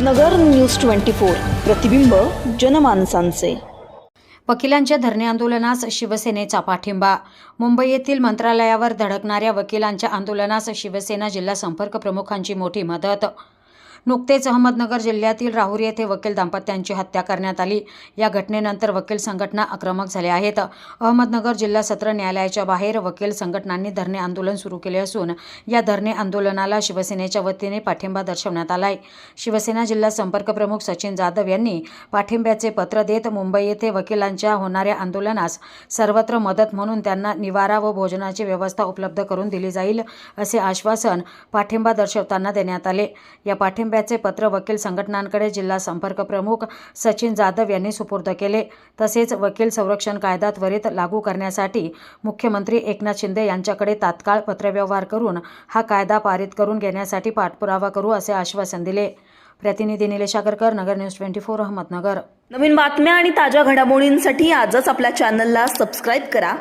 नगर news twenty four. प्रतिबिंब जनमानसांचे. वकिलांच्या धरणे आंदोलनास शिवसेनेचा पाठिंबा. मुंबई येथील मंत्रालयावर धडकणाऱ्या वकिलांच्या आंदोलनास शिवसेना जिल्हा संपर्क प्रमुखांची मोठी मदत. नुकतेच अहमदनगर जिल्ह्यातील राहुरी येथे वकील दाम्पत्यांची हत्या करण्यात आली. या घटनेनंतर वकील संघटना आक्रमक झाल्या आहेत. अहमदनगर जिल्हा सत्र न्यायालयाच्या बाहेर वकील संघटनांनी धरणे आंदोलन सुरू केले असून या धरणे आंदोलनाला शिवसेनेच्या वतीने पाठिंबा दर्शवण्यात आलाय. शिवसेना जिल्हा संपर्क प्रमुख सचिन जाधव यांनी पाठिंब्याचे पत्र देत मुंबई येथे वकिलांच्या होणाऱ्या आंदोलनास सर्वत्र मदत म्हणून त्यांना निवारा व भोजनाची व्यवस्था उपलब्ध करून दिली जाईल असे आश्वासन पाठिंबा दर्शवताना देण्यात आले. या पाठिंब्या ताब्याचे पत्र वकील संघटनांकडे जिल्हा संपर्क प्रमुख सचिन जाधव यांनी सुपूर्द केले. तसेच वकील संरक्षण कायदा त्वरित लागू करण्यासाठी मुख्यमंत्री एकनाथ शिंदे यांच्याकडे तात्काळ पत्रव्यवहार करून हा कायदा पारित करून घेण्यासाठी पाठपुरावा करू असे आश्वासन दिले. प्रतिनिधी Nilesh Agarkar Nagar news twenty four Ahmednagar. नवीन बातम्या आणि ताज्या घडामोडींसाठी आजच आपल्या चॅनलला सबस्क्राईब करा.